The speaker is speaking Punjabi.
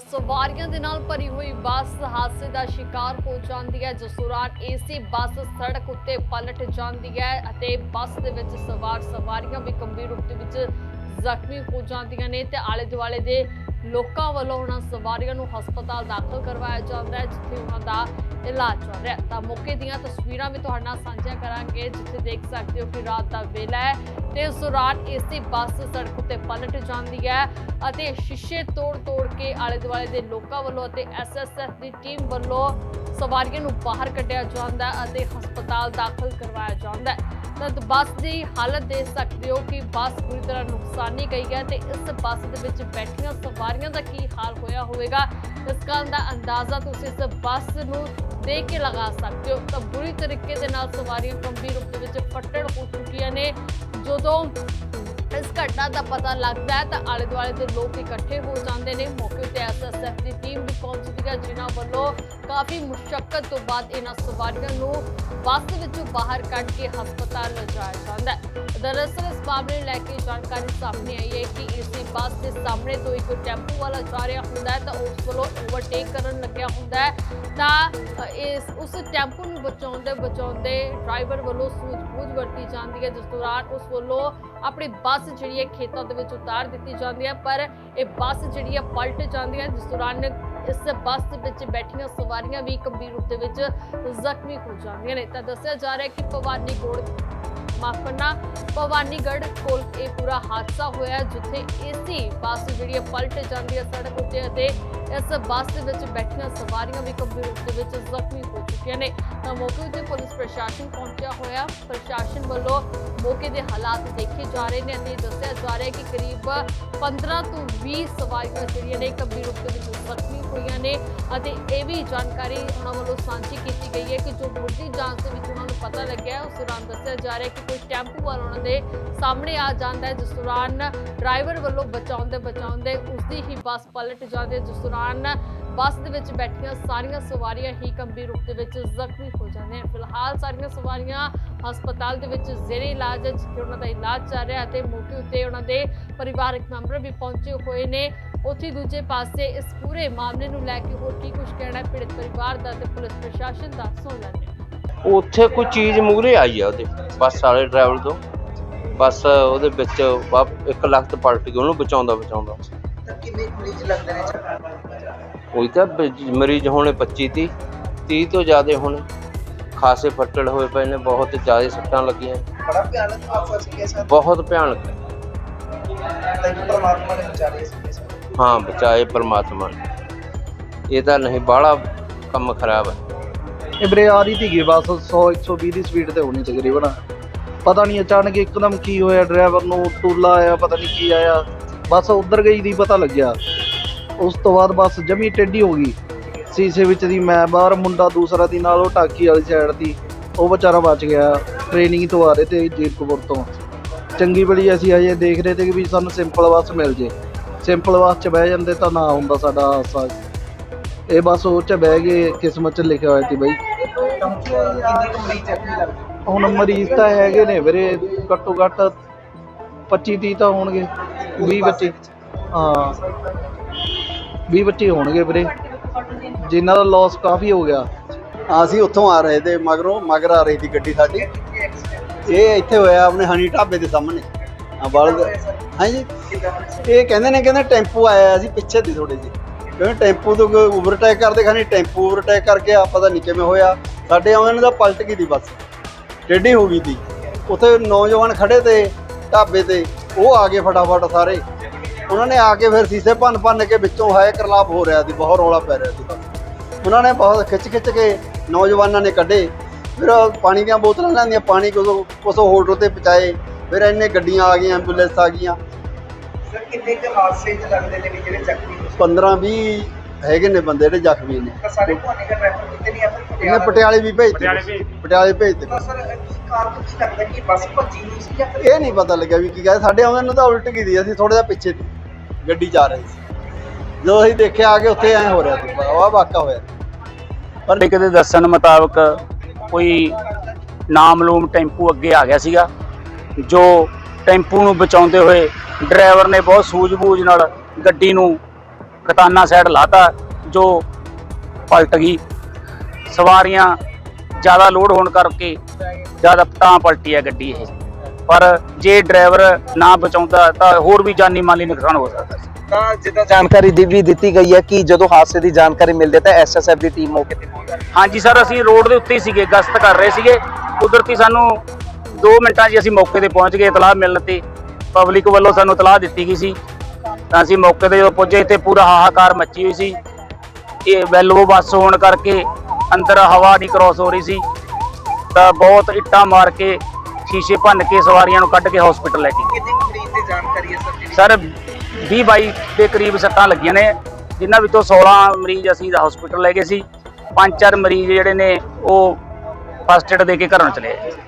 ਸਵਾਰੀਆਂ ਦੇ ਨਾਲ ਭਰੀ ਹੋਈ ਬੱਸ ਹਾਦਸੇ ਦਾ ਸ਼ਿਕਾਰ ਹੋ ਜਾਂਦੀ ਹੈ, ਜਿਸ ਦੌਰਾਨ ਏਸੀ ਬੱਸ ਸੜਕ ਉੱਤੇ ਪਲਟ ਜਾਂਦੀ ਹੈ ਅਤੇ ਬੱਸ ਦੇ ਵਿੱਚ ਸਵਾਰ ਸਵਾਰੀਆਂ ਵੀ ਗੰਭੀਰ ਰੂਪ ਦੇ ਵਿੱਚ ਜ਼ਖਮੀ ਹੋ ਜਾਂਦੀਆਂ ਨੇ ਤੇ ਆਲੇ ਦੁਆਲੇ ਦੇ ਲੋਕਾਂ ਵੱਲੋਂ ਉਹਨਾਂ ਸਵਾਰੀਆਂ ਨੂੰ ਹਸਪਤਾਲ ਦਾਖਲ ਕਰਵਾਇਆ ਜਾਂਦਾ ਹੈ, ਜਿੱਥੇ ਉਹਨਾਂ ਦਾ ਇਲਾਜ ਚੱਲ ਰਿਹਾ ਤਾਂ ਮੌਕੇ ਦੀਆਂ ਤਸਵੀਰਾਂ ਵੀ ਤੁਹਾਡੇ ਨਾਲ ਸਾਂਝੀਆਂ ਕਰਾਂਗੇ, ਜਿੱਥੇ ਦੇਖ ਸਕਦੇ ਹੋ ਕਿ ਰਾਤ ਦਾ ਵੇਲਾ ਹੈ ਤੇ ਇਸ ਦੌਰਾਨ ਏਸੀ ਬੱਸ ਸੜਕ ਉੱਤੇ ਪਲਟ ਜਾਂਦੀ ਹੈ ਅਤੇ ਸ਼ੀਸ਼ੇ ਤੋੜ-ਤੋੜ ਕੇ ਆਲੇ ਦੁਆਲੇ ਦੇ ਲੋਕਾਂ ਵੱਲੋਂ ਅਤੇ ਐਸਐਸਐਫ ਦੀ ਟੀਮ ਵੱਲੋਂ ਸਵਾਰੀਆਂ ਨੂੰ ਬਾਹਰ ਕੱਢਿਆ ਜਾਂਦਾ ਅਤੇ ਹਸਪਤਾਲ ਦਾਖਲ ਕਰਵਾਇਆ ਜਾਂਦਾ ਹੈ। ਤਾਂ ਬੱਸ ਦੀ ਹਾਲਤ ਦੇਖ ਸਕਦੇ ਹੋ ਕਿ ਬੱਸ ਪੂਰੀ ਤਰ੍ਹਾਂ ਨੁਕਸਾਨੀ ਗਈ ਹੈ ਤੇ ਇਸ ਬੱਸ ਦੇ ਵਿੱਚ ਬੈਠੀਆਂ ਸਵਾਰੀਆਂ ਦਾ ਕੀ ਹਾਲ ਹੋਇਆ ਹੋਵੇਗਾ? ਇਸ ਗੱਲ ਦਾ ਅੰਦਾਜ਼ਾ ਤੁਸੀਂ ਇਸ ਬੱਸ ਨੂੰ ਦੇਖ ਕੇ ਲਗਾ ਸਕਦੇ ਹੋ। ਤਾਂ ਬੁਰੀ ਤਰੀਕੇ ਦੇ ਨਾਲ ਸਵਾਰੀਆਂ ਗੰਭੀਰ ਰੂਪ ਦੇ ਵਿੱਚ ਫੱਟੜ ਹੋ ਚੁੱਕੀਆਂ ਨੇ। ਜਦੋਂ ਇਸ ਘਟਨਾ ਦਾ ਪਤਾ ਲੱਗਦਾ ਹੈ ਤਾਂ ਆਲੇ ਦੁਆਲੇ ਦੇ ਲੋਕ ਇਕੱਠੇ ਹੋ ਜਾਂਦੇ ਨੇ। ਮੌਕੇ ਤੇ ਐਸਐਸਐਫ ਦੀ ਟੀਮ ਵੀ ਪਹੁੰਚਦੀ ਹੈ, ਜਿਨ੍ਹਾਂ ਵੱਲੋਂ ਕਾਫੀ ਮੁਸ਼ਕਲ ਤੋਂ ਬਾਅਦ ਇਹਨਾਂ ਸਵਾਰੀਆਂ ਨੂੰ ਬੱਸ ਵਿੱਚੋਂ ਬਾਹਰ ਕੱਢ ਕੇ ਹਸਪਤਾਲ ਲਿਜਾਇਆ ਜਾਂਦਾ ਹੈ। ਦਰਅਸਲ ਇਸ ਮਾਮਲੇ ਨੂੰ ਲੈ ਕੇ ਜਾਣਕਾਰੀ ਸਾਹਮਣੇ ਆਈ ਹੈ ਕਿ ਇਸੇ ਬੱਸ ਦੇ ਸਾਹਮਣੇ ਤੋਂ ਇੱਕ ਟੈਂਪੂ ਵਾਲਾ ਜਾ ਰਿਹਾ ਹੁੰਦਾ ਹੈ ਤਾਂ ਉਸ ਵੱਲੋਂ ਓਵਰਟੇਕ ਕਰਨ ਲੱਗਿਆ ਹੁੰਦਾ ਹੈ। ਤਾਂ ਇਸ, ਉਸ ਟੈਂਪੂ ਨੂੰ ਬਚਾਉਂਦੇ ਬਚਾਉਂਦੇ ਡਰਾਈਵਰ ਵੱਲੋਂ ਸੂਝ-ਬੂਝ ਵਰਤੀ ਜਾਂਦੀ ਹੈ, ਜਿਸ ਦੌਰਾਨ ਉਸ ਵੱਲੋਂ ਆਪਣੀ ਬੱਸ ਜਿਹੜੀ ਹੈ ਖੇਤਾਂ ਦੇ ਵਿੱਚ ਉਤਾਰ ਦਿੱਤੀ ਜਾਂਦੀ ਹੈ, ਪਰ ਇਹ ਬੱਸ ਜਿਹੜੀ ਹੈ ਪਲਟ ਜਾਂਦੀ ਹੈ, ਜਿਸ ਦੌਰਾਨ ਇਸ ਬੱਸ ਦੇ ਵਿੱਚ ਬੈਠੀਆਂ ਸਵਾਰੀਆਂ ਵੀ ਗੰਭੀਰ ਰੂਪ ਦੇ ਵਿੱਚ ਜ਼ਖਮੀ ਹੋ ਜਾਂਦੀਆਂ ਨੇ। ਤਾਂ ਦੱਸਿਆ ਜਾ ਰਿਹਾ ਹੈ ਕਿ ਭਵਾਨੀ ਗੋੜ ਮਾਫ ਕਰਨਾ ਭਵਾਨੀਗੜ੍ਹ ਕੋਲ ਇਹ ਪੂਰਾ ਹਾਦਸਾ ਹੋਇਆ ਜਿੱਥੇ ਏਸੀ ਬੱਸ ਜਿਹੜੀ ਹੈ ਪਲਟ ਜਾਂਦੀ ਹੈ ਸੜਕ ਉੱਤੇ ਅਤੇ ਇਸ ਬੱਸ ਦੇ ਵਿੱਚ ਬੈਠੀਆਂ ਸਵਾਰੀਆਂ ਵੀ ਗੰਭੀਰ ਰੂਪ ਦੇ ਵਿੱਚ ਜ਼ਖਮੀ ਹੋ ਚੁੱਕੀਆਂ ਨੇ। ਤਾਂ ਮੌਕੇ ਉੱਤੇ ਪੁਲਿਸ ਪ੍ਰਸ਼ਾਸਨ ਪਹੁੰਚਿਆ ਹੋਇਆ। ਪ੍ਰਸ਼ਾਸਨ ਵੱਲੋਂ ਮੌਕੇ ਦੇ ਹਾਲਾਤ ਦੇਖੇ ਜਾ ਰਹੇ ਨੇ ਅਤੇ ਦੱਸਿਆ ਜਾ ਰਿਹਾ ਹੈ ਕਿ ਕਰੀਬ 15 ਤੋਂ 20 ਸਵਾਰੀਆਂ ਜਿਹੜੀਆਂ ਨੇ ਗੰਭੀਰ ਰੂਪ ਦੇ ਵਿੱਚ ਜ਼ਖਮੀ ਹੋਈਆਂ ਨੇ ਅਤੇ ਇਹ ਵੀ ਜਾਣਕਾਰੀ ਉਹਨਾਂ ਵੱਲੋਂ ਸਾਂਝੀ ਕੀਤੀ ਗਈ ਹੈ ਕਿ ਜੋ ਮੁੱਢਲੀ ਜਾਂਚ ਦੇ ਵਿੱਚ ਉਹਨਾਂ ਨੂੰ ਪਤਾ ਲੱਗਿਆ ਉਸ ਦੌਰਾਨ ਦੱਸਿਆ ਜਾ ਰਿਹਾ ਕਿ ਕੋਈ ਟੈਂਪੂ ਵਾਲਾ ਉਹਨਾਂ ਦੇ ਸਾਹਮਣੇ ਆ ਜਾਂਦਾ ਹੈ, ਜਿਸ ਦੌਰਾਨ ਡਰਾਈਵਰ ਵੱਲੋਂ ਬਚਾਉਂਦੇ ਬਚਾਉਂਦੇ ਉਸਦੀ ਹੀ ਬੱਸ ਪਲਟ ਜਾਂਦੀ ਹੈ, ਜਿਸ ਦੌਰਾਨ ਬੱਸ ਦੇ ਵਿੱਚ ਬੈਠੀਆਂ ਸਾਰੀਆਂ ਸਵਾਰੀਆਂ ਹੀ ਗੰਭੀਰ ਰੂਪ ਦੇ ਵਿੱਚ ਜ਼ਖਮੀ ਹੋ ਜਾਂਦੇ ਹਨ। ਫਿਲਹਾਲ ਸਾਰੀਆਂ ਸਵਾਰੀਆਂ ਹਸਪਤਾਲ ਦੇ ਵਿੱਚ ਜ਼ੇਰੇ ਇਲਾਜ ਹੈ, ਜਿੱਥੇ ਉਹਨਾਂ ਦਾ ਇਲਾਜ ਚੱਲ ਰਿਹਾ ਅਤੇ ਤੇ ਮੌਕੇ ਉੱਤੇ ਉਹਨਾਂ ਦੇ ਪਰਿਵਾਰਕ ਮੈਂਬਰ ਵੀ ਪਹੁੰਚੇ ਹੋਏ ਨੇ। ਉੱਥੇ ਦੂਜੇ ਪਾਸੇ ਇਸ ਪੂਰੇ ਮਾਮਲੇ ਨੂੰ ਲੈ ਕੇ ਹੋਰ ਕੀ ਕੁਝ ਕਹਿਣਾ ਹੈ? ਪੀੜਤ ਪਰਿਵਾਰ ਦਾ ਤੇ ਪੁਲਿਸ ਪ੍ਰਸ਼ਾਸਨ ਦਾ ਸੁਣ ਲੈਂਦੇ ਹਾਂ। ਉੱਥੇ ਕੋਈ ਚੀਜ਼ ਮੂਹਰੇ ਆਈ ਆ ਉਹਦੇ ਬੱਸ ਵਾਲੇ ਡਰਾਈਵਰ ਤੋਂ। ਬੱਸ ਉਹਦੇ ਵਿੱਚ ਵਾ- ਇੱਕ ਲੱਖ ਤੇ ਪਲਟ ਗਈ ਉਹਨੂੰ ਬਚਾਉਂਦਾ ਬਚਾਉਂਦਾ। ਤਾਂ ਕਿੰਨੇ ਕੁ ਮਰੀਜ਼ ਲੱਗਦੇ ਨੇ? ਚੱਕਰ ਕੋਈ ਤਾਂ ਬ- ਮਰੀਜ਼ ਹੋਣੇ 25 ਤੀਹ 30 ਤੋਂ ਜ਼ਿਆਦਾ ਹੋਣੇ। ਖਾਸੇ ਫੱਟੜ ਹੋਏ ਪਏ ਨੇ ਬਹੁਤ ਜ਼ਿਆਦਾ ਸੱਟਾਂ ਲੱਗੀਆਂ। ਬੜਾ ਭਿਆਨਕ ਹਾਦਸਾ ਸੀ ਸਰ। ਬਹੁਤ ਭਿਆਨਕ। ਹੈ। ਤਾਂ ਇੱਕ ਪਰਮਾਤਮਾ ਨੇ ਵਿਚਾਰੇ ਸੀ। ਹਾਂ, ਬਚਾਏ ਪਰਮਾਤਮਾ ਨੇ। ਇਹ ਤਾਂ ਨਹੀਂ, ਬਾਹਲਾ ਕੰਮ ਖਰਾਬ ਹੈ ਇਹ ਵੀਰੇ ਆ ਰਹੀ ਸੀਗੀ, ਬਸ 100 120 ਦੀ ਸਪੀਡ ਤੇ ਹੋਣੀ ਤਕਰੀਬਨ। ਪਤਾ ਨਹੀਂ ਅਚਾਨਕ ਇੱਕਦਮ ਕੀ ਹੋਇਆ ਡਰਾਈਵਰ ਨੂੰ ਟੂਲਾ ਆਇਆ, ਪਤਾ ਨਹੀਂ ਕੀ ਆਇਆ। ਬਸ ਉਧਰ ਗਈ ਦੀ ਪਤਾ ਲੱਗਿਆ। ਉਸ ਤੋਂ ਬਾਅਦ ਬਸ ਜਮੀ ਟੇਢੀ ਹੋ ਗਈ। ਸੀਸੇ ਵਿੱਚ ਦੀ ਮੈਂ ਬਾਹਰ, ਮੁੰਡਾ ਦੂਸਰਾ ਦੀ ਨਾਲ, ਉਹ ਟਾਕੀ ਵਾਲੀ ਸਾਈਡ ਦੀ। ਉਹ ਵਿਚਾਰਾ ਬਚ ਗਿਆ ਟ੍ਰੇਨਿੰਗ ਤੋਂ ਆ ਰਹੇ ਤੇ ਜੀਰਕਪੁਰ ਤੋਂ। ਚੰਗੀ ਬੜੀ ਅਸੀਂ ਅਜੇ ਦੇਖ ਰਹੇ ਤੇ ਕਿ ਵੀ ਸਾਨੂੰ ਸਿੰਪਲ ਬੱਸ ਮਿਲ ਜੇ। ਸਿੰਪਲ ਬੱਸ 'ਚ ਬਹਿ ਜਾਂਦੇ ਤਾਂ ਨਾ ਹੁੰਦਾ ਸਾਡਾ ਹਾਦਸਾ ਇਹ ਬਸ ਉਹ 'ਚ ਬਹਿ ਗਏ ਕਿਸਮਤ 'ਚ ਲਿਖਿਆ ਹੋਇਆ ਸੀ ਬਾਈ। ਹੁਣ ਮਰੀਜ਼ ਤਾਂ ਹੈਗੇ ਨੇ ਵੀਰੇ, ਘੱਟੋ ਘੱਟ 25 30 ਤਾਂ ਹੋਣਗੇ 20 ਬੱਚੇ ਹਾਂ 20 ਬੱਚੇ ਹੋਣਗੇ ਵੀਰੇ। ਜਿਨ੍ਹਾਂ ਦਾ ਲਾਸ ਕਾਫੀ ਹੋ ਗਿਆ। ਅਸੀਂ ਉੱਥੋਂ ਆ ਰਹੇ ਤੇ ਮਗਰੋਂ ਮਗਰ ਆ ਰਹੀ ਸੀ ਗੱਡੀ ਸਾਡੀ। ਇਹ ਇੱਥੇ ਹੋਇਆ ਆਪਣੇ ਹਨੀ ਢਾਬੇ ਦੇ ਸਾਹਮਣੇ। ਆ ਬਲਦ ਹਾਂਜੀ। ਇਹ ਕਹਿੰਦੇ ਨੇ, ਕਹਿੰਦੇ ਟੈਂਪੂ ਆਇਆ ਸੀ ਪਿੱਛੇ ਦੀ ਥੋੜੇ ਜਿਹੇ। ਕਿਉਂਕਿ ਟੈਂਪੂ ਤੋਂ ਓਵਰਟੇਕ ਕਰਦੇ ਖਾਣੀ ਟੈਂਪੂ ਓਵਰਟੇਕ ਕਰਕੇ ਆ ਪਤਾ ਨਹੀਂ ਕਿਵੇਂ ਹੋਇਆ। ਸਾਡੇ ਆਉਂਦੇ ਨੇ ਤਾਂ ਪਲਟ ਗਈ ਦੀ ਬੱਸ। ਟੇਢੀ ਹੋ ਗਈ ਦੀ ਉੱਥੇ ਨੌਜਵਾਨ ਖੜੇ ਤੇ, ਢਾਬੇ ਤੇ, ਉਹ ਆ ਗਏ ਫਟਾਫਟ ਸਾਰੇ। ਉਹਨਾਂ ਨੇ ਆ ਕੇ ਫਿਰ ਸੀਸੇ ਭੰਨ ਭੰਨ ਕੇ ਵਿੱਚੋਂ ਹਾਇ ਕਰਲਾਪ ਹੋ ਰਿਹਾ ਸੀ, ਬਹੁਤ ਰੌਲਾ ਪੈ ਰਿਹਾ ਸੀ। ਬੱਸ ਉਹਨਾਂ ਨੇ ਬਹੁਤ ਖਿੱਚ ਖਿੱਚ ਕੇ ਨੌਜਵਾਨਾਂ ਨੇ ਕੱਢੇ। ਫਿਰ ਪਾਣੀ ਦੀਆਂ ਬੋਤਲਾਂ ਲੈਂਦੀਆਂ, ਪਾਣੀ ਕੋਸੋ ਕੋਸੋ ਹੋਟਲ ਤੇ ਪਹੁੰਚਾਏ। ਫਿਰ ਇੰਨੇ ਗੱਡੀਆਂ ਆ ਗਈਆਂ ਐਂਬੂਲੈਂਸ ਆ ਗਈਆਂ। ਸਰ ਕਿੰਨੇ ਕੁ ਹਾਦਸੇ ਚ ਲੱਗਦੇ ਨੇ ਵੀ ਜਿਹੜੇ ਜ਼ਖਮੀ ਹੋਏ 15 20 ਹੈਗੇ ਨੇ ਬੰਦੇ ਜਿਹੜੇ ਜ਼ਖਮੀ ਨੇ। ਤਾਂ ਸਾਰੇ ਦਾ ਰੈਫਰ ਕਿਤੇ ਨਹੀਂ ਆ ਫਿਰ ਇਹਨੇ ਪਟਿਆਲੇ ਵੀ ਭੇਜਤੇ ਪਟਿਆਲੇ ਭੇਜਤੇ ਤਾਂ ਸਰ ਕੀ ਕਾਰਨ ਕੀ ਲੱਗਦਾ ਕਿ ਬੱਸ ਭੱਜੀ ਨਹੀਂ ਸੀ ਜਾਂ ਫਿਰ ਇਹ ਨਹੀਂ ਪਤਾ ਲੱਗਿਆ ਵੀ ਕੀ ਕਹਿੰਦੇ ਸਾਡੇ ਆਉਂਦੇ ਨੂੰ ਤਾਂ ਉਲਟ ਗਈ ਦੀ ਅਸੀਂ ਥੋੜਾ ਜਿਹਾ ਪਿੱਛੇ ਸੀ ਗੱਡੀ ਜਾ ਰਹੀ ਸੀ। ਜਦੋਂ ਅਸੀਂ ਦੇਖਿਆ ਆ ਕੇ ਉੱਥੇ ਐ ਹੋ ਰਿਹਾ ਸੀ। ਵਾਹ ਵਾਕਾ ਹੋਇਆ। ਪਰ ਇੱਕ ਦੇ ਦੱਸਣ ਮੁਤਾਬਕ ਕੋਈ ਨਾਮਲੂਮ ਟੈਂਪੂ ਅੱਗੇ ਆ ਗਿਆ ਸੀਗਾ। ਜੋ ਟੈਂਪੂ ਨੂੰ ਬਚਾਉਂਦੇ ਹੋਏ ਡਰਾਈਵਰ ਨੇ ਬਹੁਤ ਸੂਝ-ਬੂਝ ਨਾਲ ਗੱਡੀ ਨੂੰ ਕਤਾਨਾ ਸਾਈਡ ਲਾਤਾ ਜੋ ਪਲਟ ਗਈ। ਸਵਾਰੀਆਂ ਜ਼ਿਆਦਾ ਲੋਡ ਹੋਣ ਕਰਕੇ ਜ਼ਿਆਦਾ ਤਾਂ ਪਲਟੀ ਹੈ ਗੱਡੀ ਇਹ। ਪਰ ਜੇ ਡਰਾਈਵਰ ਨਾ ਬਚਾਉਂਦਾ ਤਾਂ ਹੋਰ ਵੀ ਜਾਨੀ ਮਾਲੀ ਨੁਕਸਾਨ ਹੋ ਸਕਦਾ ਸੀ। ਤਾਂ ਜਿੱਦਾਂ ਜਾਣਕਾਰੀ ਦੀ ਵੀ ਦਿੱਤੀ ਗਈ ਹੈ ਕਿ ਜਦੋਂ ਹਾਦਸੇ ਦੀ ਜਾਣਕਾਰੀ ਮਿਲਦੀ ਤਾਂ ਐਸਐਸਐਫ ਦੀ ਟੀਮ ਮੌਕੇ ਤੇ ਪਹੁੰਚ ਜਾਂਦੀ ਹਾਂਜੀ ਸਰ ਅਸੀਂ ਰੋਡ ਦੇ ਉੱਤੇ ਹੀ ਸੀਗੇ ਗਸ਼ਤ ਕਰ ਰਹੇ ਸੀਗੇ। ਕੁਦਰਤੀ ਸਾਨੂੰ 2 ਮਿੰਟਾਂ 'ਚ ਅਸੀਂ ਮੌਕੇ ਤੇ ਪਹੁੰਚ ਗਏ ਇਤਲਾਹ ਮਿਲਣ ਤੇ। ਪਬਲਿਕ ਵੱਲੋਂ ਸਾਨੂੰ ਇਤਲਾਹ ਦਿੱਤੀ ਗਈ ਸੀ। ਤਾਂ ਅਸੀਂ ਮੌਕੇ ਤੇ ਜਦੋਂ ਪਹੁੰਚੇ ਇੱਥੇ ਪੂਰਾ ਹਾਹਾਕਾਰ ਮੱਚੀ ਹੋਈ ਸੀ। ਇਹ ਵੈਲਵੋ ਬੱਸ ਹੋਣ ਕਰਕੇ ਅੰਦਰ ਹਵਾ ਨਹੀਂ ਕ੍ਰੋਸ ਹੋ ਰਹੀ ਸੀ। ਤਾਂ ਬਹੁਤ ਇੱਟਾਂ ਮਾਰ ਕੇ ਸ਼ੀਸ਼ੇ ਭੰਨ ਕੇ ਸਵਾਰੀਆਂ ਨੂੰ ਕੱਢ ਕੇ ਹਸਪੀਟਲ ਲੈ ਕੇ ਗਏ। ਕਿੰਨੀ ਕੁ ਮਰੀਜ਼ ਦੀ ਜਾਣਕਾਰੀ ਹੈ ਸਰ ਸਰ 20 22 ਦੇ ਕਰੀਬ ਸੱਟਾਂ ਲੱਗੀਆਂ ਨੇ। ਜਿਨ੍ਹਾਂ ਵਿੱਚੋਂ 16 ਮਰੀਜ਼ ਅਸੀਂ ਹਸਪੀਟਲ ਲੈ ਗਏ ਸੀ। ਪੰਜ ਚਾਰ ਮਰੀਜ਼ ਜਿਹੜੇ ਨੇ ਉਹ ਫਸਟ ਏਡ ਦੇ ਕੇ ਘਰੋਂ ਚਲੇ ਗਏ।